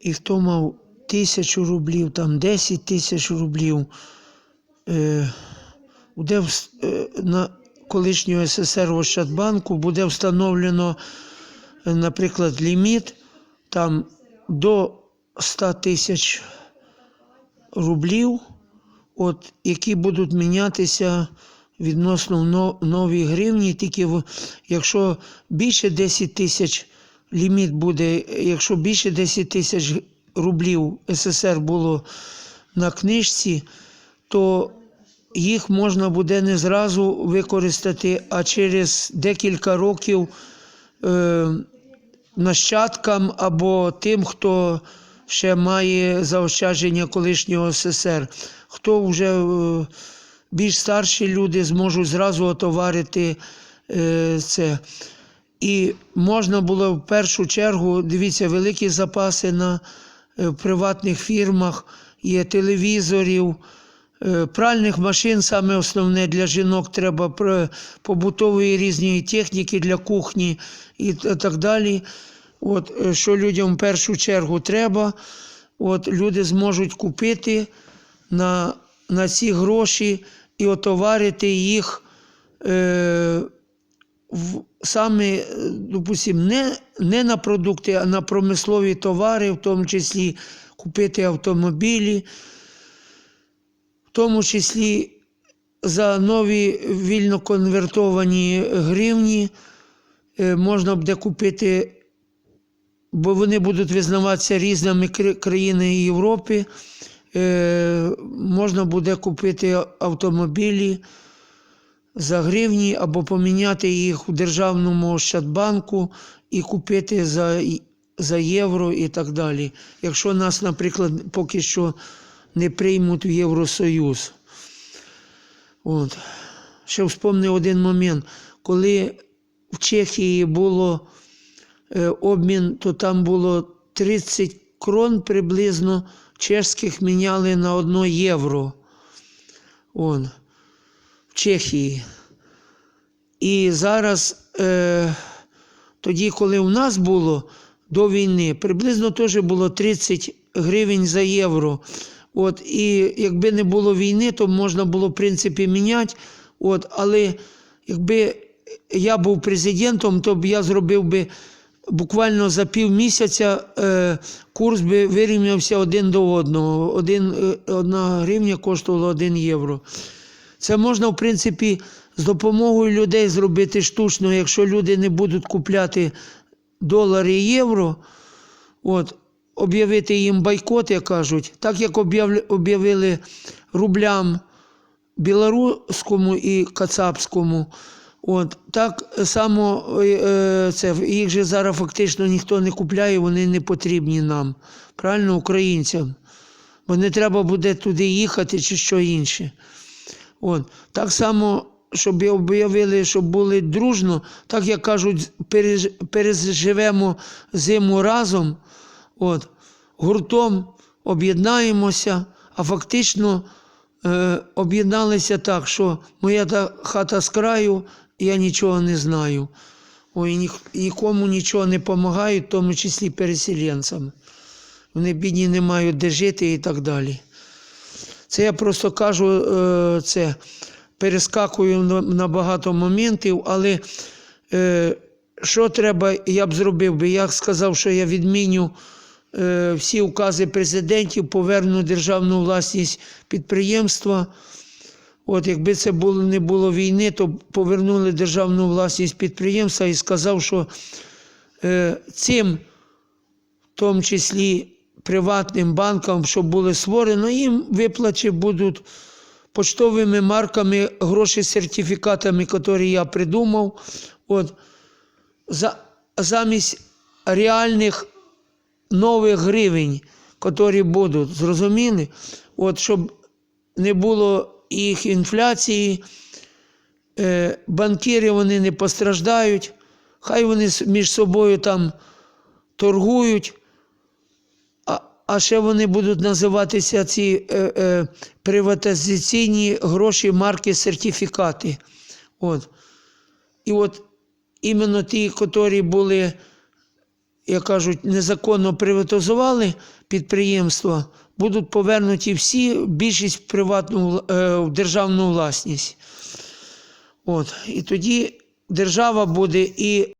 і хто мав тисячу рублів, там 10 тисяч рублів, е, буде вс- е, на колишнього СССР Ощадбанку буде встановлено, е, наприклад, ліміт там до 100 тисяч рублів, от, які будуть мінятися відносно но- новій гривні, тільки в, якщо більше 10 тисяч ліміт буде, якщо більше 10 тисяч рублів СССР було на книжці, то їх можна буде не зразу використати, а через декілька років е, нащадкам або тим, хто ще має заощадження колишнього СССР. Хто вже е, більш старші люди зможуть зразу отоварити е, це. І можна було в першу чергу, дивіться, великі запаси на е, приватних фірмах, є телевізорів, е, пральних машин, саме основне для жінок треба побутової різної техніки для кухні і так далі. От, е, що людям в першу чергу треба, от, люди зможуть купити на, на ці гроші і отоварити їх. В, саме, е, допустим, не, не на продукти, а на промислові товари, в тому числі купити автомобілі, в тому числі за нові вільно конвертовані гривні е, можна буде купити, бо вони будуть визнаватися різними кра- країнами Європи. Е, Можна буде купити автомобілі за гривні або поміняти їх у державному Ощадбанку і купити за, за євро і так далі. Якщо нас, наприклад, поки що не приймуть в Євросоюз. От. Ще вспомнив один момент, коли в Чехії було е, обмін, то там було 30 крон приблизно чешських міняли на 1 євро. Он в Чехії. І зараз, е, тоді, коли у нас було до війни, приблизно теж було 30 гривень за євро. От, і якби не було війни, то можна було, в принципі, міняти. От, але якби я був президентом, то б я зробив би буквально за півмісяця е, курс би вирівнявся один до одного. Один, е, одна гривня коштувала 1 євро. Це можна, в принципі, з допомогою людей зробити штучно, якщо люди не будуть купляти долари і євро, от, об'явити їм бойкот, як кажуть, так як об'явили рублям білоруському і кацапському. От, так само е, е, це, їх же зараз фактично ніхто не купляє, вони не потрібні нам, правильно, українцям. Бо не треба буде туди їхати чи що інше. От. Так само, щоб об'явили, щоб були дружно, так як кажуть, переживемо зиму разом, от, гуртом об'єднаємося, а фактично е, об'єдналися так, що моя та хата з краю, я нічого не знаю. Ой, ні, нікому нічого не допомагають, в тому числі переселенцям. Вони бідні не мають де жити і так далі. Це я просто кажу, е, це перескакую на, багато моментів, але е, що треба, я б зробив би. Я сказав, що я відміню е, всі укази президентів, поверну державну власність підприємства. От якби це було, не було війни, то повернули державну власність підприємства і сказав, що е, цим, в тому числі приватним банкам, що були створено, їм виплати будуть поштовими марками, гроші сертифікатами, які я придумав. От, за, замість реальних нових гривень, які будуть, зрозуміли? От, щоб не було їх інфляції, е, банкіри вони не постраждають, хай вони між собою там торгують, а, ще вони будуть називатися ці е, е, приватизаційні гроші, марки, сертифікати. От. І от іменно ті, які були як кажуть, незаконно приватизували підприємства, будуть повернуті всі, більшість в приватну е, в державну власність. От. І тоді держава буде і